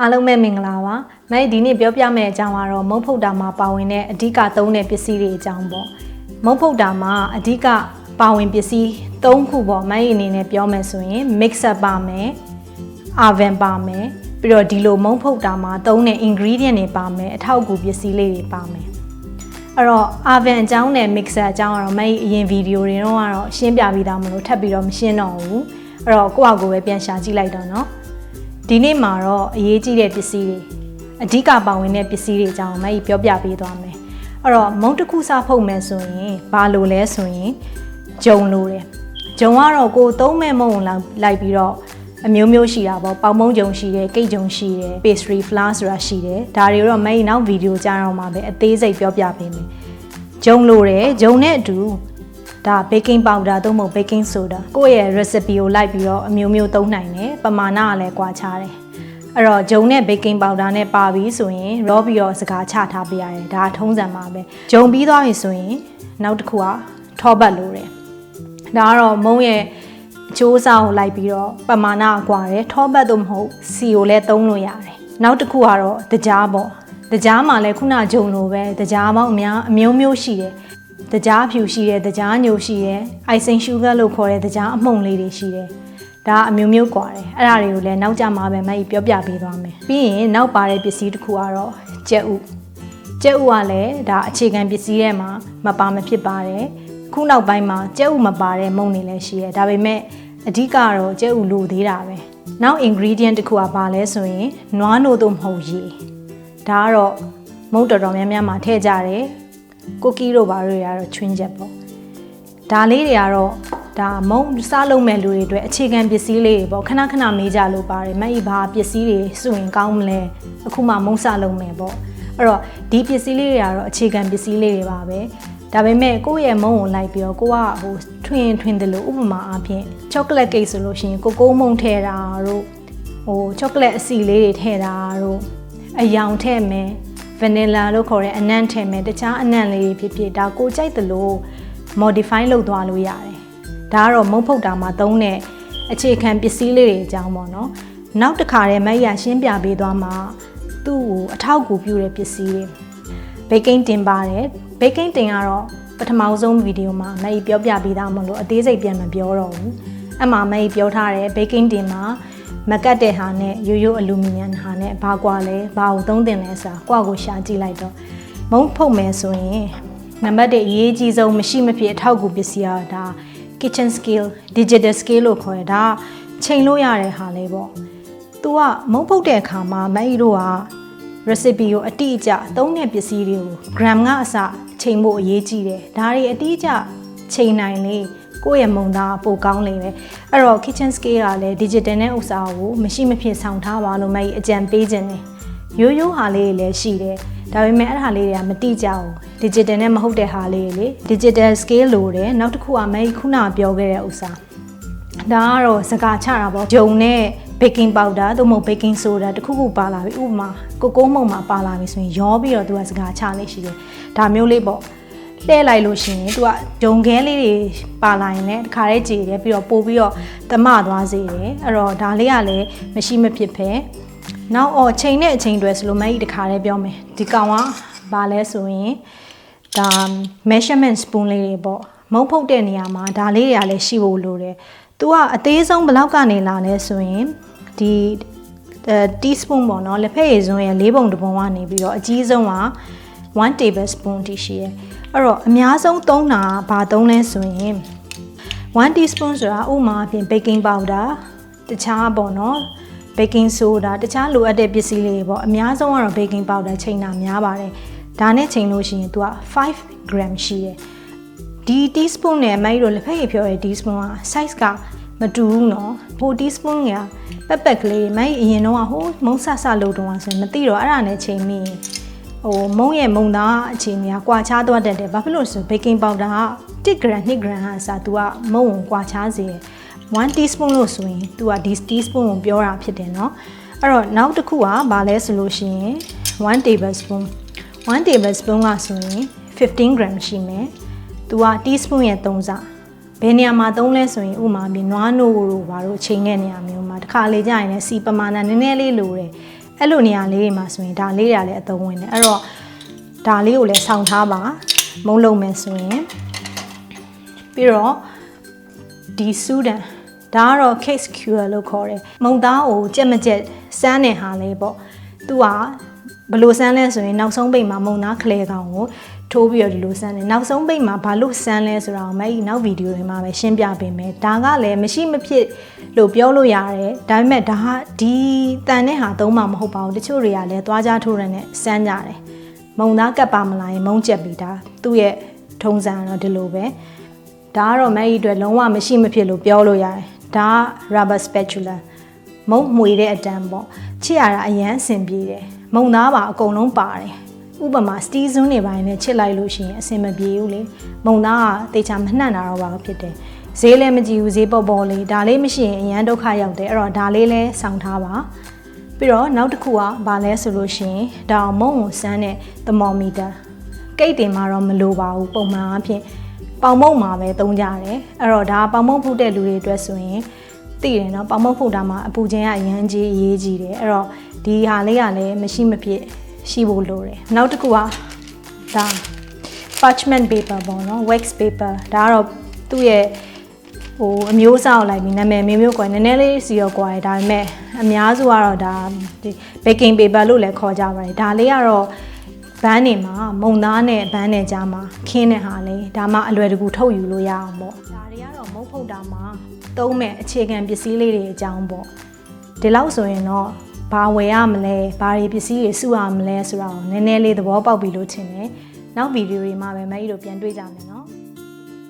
အားလုံးပဲမင်္ဂလာပါ။မဲဒီနေ့ပြောပြမယ့်အကြောင်းကတော့မုတ်ဖုတ်တာမှာပါဝင်တဲ့အဓိကသုံးတဲ့ပစ္စည်းတွေအကြောင်းပေါ့။မုတ်ဖုတ်တာမှာအဓိကပါဝင်ပစ္စည်း၃ခုပေါ့မဲအနေနဲ့ပြောမယ်ဆိုရင် mixer ပါမယ်။ oven ပါမယ်။ပြီးတော့ဒီလိုမုတ်ဖုတ်တာမှာသုံးတဲ့ ingredient တွေပါမယ်။အထောက်အကူပစ္စည်းလေးတွေပါမယ်။အဲ့တော့ oven အကြောင်းနဲ့ mixer အကြောင်းကတော့မဲအရင်ဗီဒီယိုတွေတော့ကတော့ရှင်းပြပြီးသားမလို့ထပ်ပြီးတော့မရှင်းတော့ဘူး။အဲ့တော့ကိုယ့်အကိုပဲပြန်ရှာကြည့်လိုက်တော့နော်။ ဒီနေ့မှာတော့အရေးကြီးတဲ့ပစ္စည်းတွေအဓိကပါဝင်တဲ့ပစ္စည်းတွေအကြောင်းမဲပြောပြပေးသွားမယ်အဲ့တော့မုံတစ်ခုစားဖုတ်မယ်ဆိုရင်ဘာလို့လဲဆိုရင်ဂျုံလို့တယ်ဂျုံကတော့ကိုယ်သုံးမဲ့မုံကိုလိုက်ပြီးတော့အမျိုးမျိုးရှိတာပေါ့ပေါင်မုံဂျုံရှိတယ်ကိတ်ဂျုံရှိတယ် pastry flour ဆိုတာရှိတယ်ဒါတွေတော့မဲနောက်ဗီဒီယိုကြားတော့မှာပဲအသေးစိတ်ပြောပြပေးမယ်ဂျုံလို့တယ်ဂျုံနဲ့အတူ ဒါ baking powder သို့မဟုတ် baking soda ကိုယ့်ရဲ့ recipe ကိုလိုက်ပြီးတော့အမျိုးမျိုးသုံးနိုင်တယ်ပမာဏကလည်းကွာခြားတယ်အဲ့တော့ဂျုံနဲ့ baking powder နဲ့ပါပြီးဆိုရင် raw ပြီးတော့စကားချထားပေးရတယ်ဒါထုံးစံပါပဲဂျုံပြီးသွားပြီဆိုရင်နောက်တစ်ခုကထောပတ်လို့တယ်ဒါကတော့မုံရဲ့အချိုးစားကိုလိုက်ပြီးတော့ပမာဏကွာတယ်ထောပတ်တော့မဟုတ်စီကိုလည်းသုံးလို့ရတယ်နောက်တစ်ခုကတော့တကြားပေါ့တကြားမှာလည်းခုနဂျုံလိုပဲတကြားပေါင်းအများအမျိုးမျိုးရှိတယ် တကြားဖြူရှိတယ်တကြားညိုရှိတယ်အိုက်စိန်ရှူဂါလို့ခေါ်တဲ့တကြားအမှုန်လေးတွေရှိတယ်ဒါအမျိုးမျိုးကွာတယ်အဲ့ဒါတွေကိုလည်းနောက်ကြမှာပဲမကြီးပြောပြပေးသွားမယ်ပြီးရင်နောက်ပါတဲ့ပစ္စည်းတစ်ခုကတော့ကြက်ဥကြက်ဥကလည်းဒါအခြေခံပစ္စည်းထဲမှာမပါမဖြစ်ပါတယ်ခုနောက်ပိုင်းမှာကြက်ဥမပါတဲ့မုံတွေလည်းရှိရဲဒါပေမဲ့အဓိကတော့ကြက်ဥလိုသေးတာပဲနောက် ingredient တစ်ခုကပါလဲဆိုရင်နွားနို့တို့မဟုတ်ရေဒါကတော့မုံတော်တော်များများမှာထည့်ကြတယ် ကိုကီတို့ဘာတို့ရတော့ချွင်းချက်ပေါ့ဒါလေးတွေကတော့ဒါမုံစားလုံးမဲ့လူတွေအတွက်အခြေခံပစ္စည်းလေးတွေပေါ့ခဏခဏမေးကြလို့ပါတယ်မအီဘာပစ္စည်းတွေစုရင်ကောင်းမလဲအခုမှမုံစားလုံးမဲ့ပေါ့အဲ့တော့ဒီပစ္စည်းလေးတွေကတော့အခြေခံပစ္စည်းလေးတွေပါပဲဒါပေမဲ့ကိုယ့်ရဲ့မုံကိုလိုက်ပြီးတော့ကိုကဟိုထွင်ထွင်တယ်လို့ဥပမာအားဖြင့်ချောကလက်ကိတ်ဆိုလို့ရှိရင်ကိုကိုမုံထဲတာတို့ဟိုချောကလက်အစီလေးတွေထဲတာတို့အယောင်ထဲမယ် vanilla လို့ခေါ်တဲ့အနံ့ထဲမယ်တခြားအနံ့လေးတွေဖြစ်ဖြစ်ဒါကိုကြိုက်တယ်လို့ modify လုပ်သွားလို့ရတယ်ဒါကတော့မုံဖုတ်တာမှာသုံးတဲ့အခြေခံပစ္စည်းလေးတွေအကြောင်းပေါ့နော်နောက်တစ်ခါတည်းမက်ရရှင်းပြပေးသွားမှာသူ့ကိုအထောက်အကူပြုတဲ့ပစ္စည်းတွေ baking တင်ပါတယ် baking တင်ကတော့ပထမဆုံးဗီဒီယိုမှာမက်ကြီးပြောပြပေးသားမလို့အသေးစိတ်ပြန်မပြောတော့ဘူးအဲ့မှာမက်ကြီးပြောထားတယ် baking တင်မှာ မကတ်တဲ့ဟာနဲ့ရိုးရိုးအလူမီနီယံဟာနဲ့ဘာကွာလဲဘာကိုသုံးတင်လဲဆိုတာကိုယ့်ကိုရှာကြည့်လိုက်တော့မုံဖုတ်မယ်ဆိုရင်နံပါတ်1အရေးကြီးဆုံးမရှိမဖြစ်အထောက်အကူပစ္စည်းอ่ะဒါ kitchen scale digital scale လို့ခေါ်ရတာချိန်လို့ရတဲ့ဟာလေးပေါ့။ तू ကမုံဖုတ်တဲ့အခါမှာမအီတို့က recipe ကိုအတိအကျသုံးတဲ့ပစ္စည်းတွေကို gram ကအစချိန်ဖို့အရေးကြီးတယ်။ဒါတွေအတိအကျချိန်နိုင်လေ ကိုယ့်ရဲ့မုံသားပိုကောင်းလေပဲ။အဲ့တော့ kitchen scale ကလည်း digital နဲ့ဥစားကိုမရှိမဖြစ်ဆောင်ထားပါလို့မအီအကြံပေးခြင်းတယ်။ရိုးရိုးဟာလေးတွေလည်းရှိတယ်။ဒါပေမဲ့အဲ့ဒါလေးတွေကမတိကျဘူး digital နဲ့မဟုတ်တဲ့ဟာလေးတွေလေ digital scale လို့တယ်နောက်တစ်ခုကမဲခုနပြောခဲ့တဲ့ဥစ္စာဒါကတော့စကားချတာပေါ့ဂျုံနဲ့ baking powder သို့မဟုတ် baking soda တခုခုပါလာပြီဥပမာကိုကိုမုံမှာပါလာပြီဆိုရင်ရောပြီးတော့သူကစကားချလေးရှိတယ်ဒါမျိုးလေးပေါ့ လှည့်လိုက်လို့ရှိရင်သူကဂျုံခဲလေးတွေပါလာရင်လည်းတခါတည်းကြည်တယ်ပြီးတော့ပို့ပြီးတော့တမသွားစေတယ်အဲ့တော့ဒါလေးကလည်းမရှိမဖြစ်ပဲနောက်အော်ချိန်နဲ့အချိန်တွေဆိုလို့မကြီးတခါတည်းပြောမယ်ဒီကောင်ကဘာလဲဆိုရင်ဒါ measurement spoon လေးတွေပေါ့မုံဖုတ်တဲ့နေရာမှာဒါလေးတွေကလည်းရှိဖို့လိုတယ်။ तू ကအသေးဆုံးဘလောက်ကနေလာလဲဆိုရင်ဒီအဲ teaspoon ပေါ့နော်လက်ဖက်ရည်စွန်းရဲ့၄ပုံတစ်ပုံကနေပြီးတော့အကြီးဆုံးက1 tablespoon တိရှိရဲ။ အဲ့တော့အများဆုံးသုံးတာဘာသုံးလဲဆိုရင်1 teaspoon ဆိုတာဥမာအပြင် baking powder တခြားပေါ့နော် baking soda တခြားလိုအပ်တဲ့ပစ္စည်းလေးပေါ့အများဆုံးကတော့ baking powder ချိန်တာများပါတယ်ဒါနဲ့ချိန်လို့ရှိရင် तू က5 gram ရှိတယ်ဒီ teaspoon နဲ့မိုက်တို့လက်ဖက်ရည်ပြောရဲ teaspoon က size ကမတူဘူးနော်ဟို teaspoon ကပက်ပက်ကလေးမိုက်အရင်တော့ဟိုမုန်းဆဆလို့တုန်းကဆိုရင်မသိတော့အဲ့ဒါနဲ့ချိန်မိရင် ဟိုမုံရဲ့မုံသားအချိန်ကြီးကွာခြားသွားတတ်တယ်ဘာဖြစ်လို့ဆို baking powder က1 gram 2 gram ဟာစာ तू ကမုံကိုကွာခြားစေတယ်1 teaspoon လို့ဆိုရင် तू ကဒီ teaspoon ကိုပြောတာဖြစ်တယ်เนาะအဲ့တော့နောက်တစ်ခုကဘာလဲဆိုလို့ရှိရင်1 tablespoon 1 tablespoon ကဆိုရင်15 gram ရှိမယ်သူက teaspoon ရဲ့3ဆဘယ်နေရာမှာသုံးလဲဆိုရင်ဥမာပြီးနွားနို့တို့ဘာလို့ချိန်တဲ့နေရာမျိုးမှာတစ်ခါလေကြာရင်လည်းစီပမာဏနည်းနည်းလေးလိုတယ် အဲ့လိုနေရာလေးတွေမှာဆိုရင်ဒါလေးတွေကလည်းအသုံးဝင်တယ်အဲ့တော့ဒါလေးကိုလည်းဆောင်းထားပါမုံလုံးမယ်ဆိုရင်ပြီးတော့ဒီ student ဒါကတော့ case cure လို့ခေါ်တယ်မုံသားကိုကြက်မကြက်စမ်းနေဟာလေးပေါ့သူကဘယ်လို့စမ်းလဲဆိုရင်နောက်ဆုံးပိတ်မှာမုံသားခလဲကောင်ကို ထိုးပြီးတော့ဒီလိုစမ်းတယ်နောက်ဆုံးပိတ်မှာဘာလို့စမ်းလဲဆိုတာကိုမဲ့နောက်ဗီဒီယိုတွေမှာပဲရှင်းပြပေးမယ်ဒါကလည်းမရှိမဖြစ်လို့ပြောလို့ရတယ်ဒါပေမဲ့ဒါဟာဒီတန်တဲ့ဟာသုံးမှာမဟုတ်ပါဘူးတချို့တွေကလည်းသွားကြထိုးရတဲ့စမ်းကြတယ်မုံသားကပ်ပါမလာရင်မုံကြက်ပြီးဒါသူ့ရဲ့ထုံးစံတော့ဒီလိုပဲဒါကတော့မဲ့ကြီးအတွက်လုံးဝမရှိမဖြစ်လို့ပြောလို့ရတယ်ဒါက rubber spatula မုံမှွေတဲ့အတန်းပေါ့ချစ်ရတာအရန်အဆင်ပြေတယ်မုံသားပါအကုန်လုံးပါတယ် ဥပမာစတီးဇွန်းတွေပိုင်းနဲ့ချစ်လိုက်လို့ရှိရင်အဆင်မပြေဘူးလေမုံသားကတေချာမနှံ့တာတော့ပါဖြစ်တယ်ဈေးလည်းမကြည့်ဘူးဈေးပေါ်ပေါ်လေးဒါလေးမရှိရင်အရန်ဒုက္ခရောက်တယ်အဲ့တော့ဒါလေးလဲစောင့်ထားပါပြီးတော့နောက်တစ်ခုကဘာလဲဆိုလို့ရှိရင်ဒါမုံကိုစမ်းတဲ့ thermometer ကိတ်တင်မှာတော့မလိုပါဘူးပုံမှန်အဖြစ်ပေါင်မုံမှာပဲသုံးကြတယ်အဲ့တော့ဒါပေါင်မုံဖုတ်တဲ့လူတွေအတွက်ဆိုရင်သိတယ်နော်ပေါင်မုံဖုတ်တာမှာအပူချင်းကအရန်ကြီးအရေးကြီးတယ်အဲ့တော့ဒီဟာလေးကလည်းမရှိမဖြစ် ရှိဖို့လိုတယ်နောက်တစ်ခုကဒါ parchment paper ပေါ့နော် wax paper ဒါကတော့သူ့ရဲ့ဟိုအမျိုးအစားကိုလိုက်ပြီးနာမည်မျိုးမျိုးကွာနည်းနည်းလေးစီရောကွာတယ်ဒါပေမဲ့အများစုကတော့ဒါဒီ baking paper လို့လည်းခေါ်ကြပါတယ်ဒါလေးကတော့ဘန်းနေမှာမုံသားနဲ့ဘန်းနဲ့ကြားမှာခင်းတဲ့ဟာလေးဒါမှအလွယ်တကူထုတ်ယူလို့ရအောင်ပေါ့ဒါတွေကတော့မုတ်ဖုတ်တာမှာသုံးမဲ့အခြေခံပစ္စည်းလေးတွေအကြောင်းပေါ့ဒီလောက်ဆိုရင်တော့ ဘာဝယ်ရမလဲဘာတွေပစ္စည်းတွေစုရမလဲဆိုတာကိုနည်းနည်းလေးသဘောပေါက်ပြီလို့ထင်တယ်နောက်ဗီဒီယိုတွေမှာပဲမကြီးတို့ပြန်တွေ့ကြမယ်နော်